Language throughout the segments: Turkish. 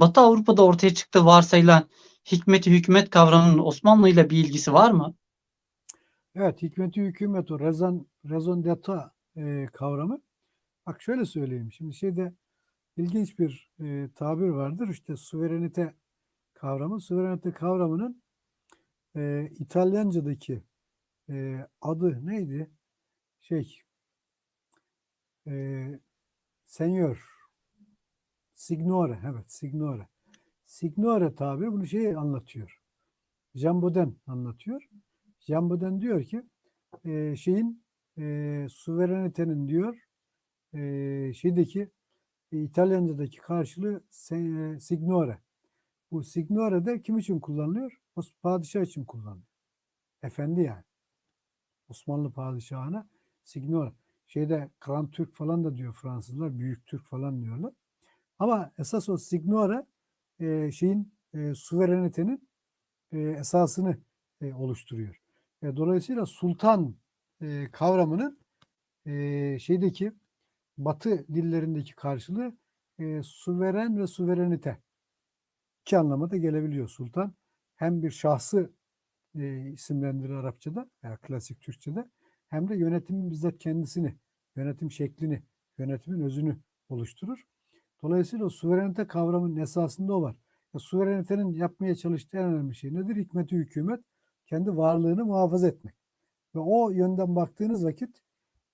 Batı Avrupa'da ortaya çıktığı varsayılan hikmeti hükümet kavramının Osmanlı ile bir ilgisi var mı? Evet, hikmeti hükümet o raison, raison d'être e, kavramı. Bak şöyle söyleyeyim. Şimdi şeyde ilginç bir e, tabir vardır. İşte suverenite kavramı. Suverenite kavramının e, İtalyanca'daki e, adı neydi? Şey e, Senyor Signore. Evet, Signore. Signore tabiri bunu şey anlatıyor. Jean Baudin anlatıyor. Jean Baudin diyor ki e, şeyin e, suverenitenin diyor e, şeydeki e, İtalyanca'daki karşılığı e, signore. Bu signore de kim için kullanılıyor? Padişah için kullanılıyor. Efendi yani. Osmanlı padişahına signore. Şeyde Kran Türk falan da diyor Fransızlar. Büyük Türk falan diyorlar. Ama esas o signore e, şeyin e, suverenitenin e, esasını e, oluşturuyor. E, dolayısıyla sultan e, kavramının e, şeydeki Batı dillerindeki karşılığı e, suveren ve suverenite. İki anlama da gelebiliyor sultan. Hem bir şahsı e, isimlendirir Arapçada veya klasik Türkçe'de hem de yönetimin bizzat kendisini, yönetim şeklini, yönetimin özünü oluşturur. Dolayısıyla o suverenite kavramının esasında o var. Ya, suverenitenin yapmaya çalıştığı en önemli şey nedir? Hikmeti hükümet kendi varlığını muhafaza etmek. Ve o yönden baktığınız vakit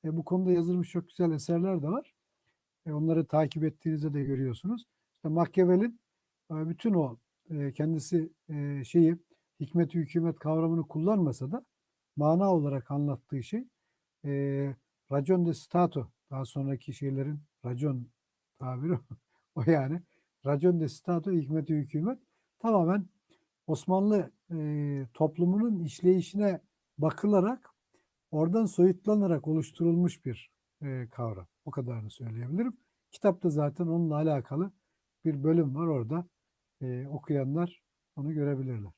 e, bu konuda yazılmış çok güzel eserler de var. E, onları takip ettiğinizde de görüyorsunuz. İşte Machiavelli'nin e, bütün o e, kendisi e, şeyi hikmet hükümet kavramını kullanmasa da mana olarak anlattığı şey e, racon de stato daha sonraki şeylerin racon tabiri o yani racon de stato hikmet hükümet tamamen Osmanlı e, toplumunun işleyişine bakılarak oradan soyutlanarak oluşturulmuş bir e, kavram. O kadarını söyleyebilirim. Kitapta zaten onunla alakalı bir bölüm var orada. E, okuyanlar onu görebilirler.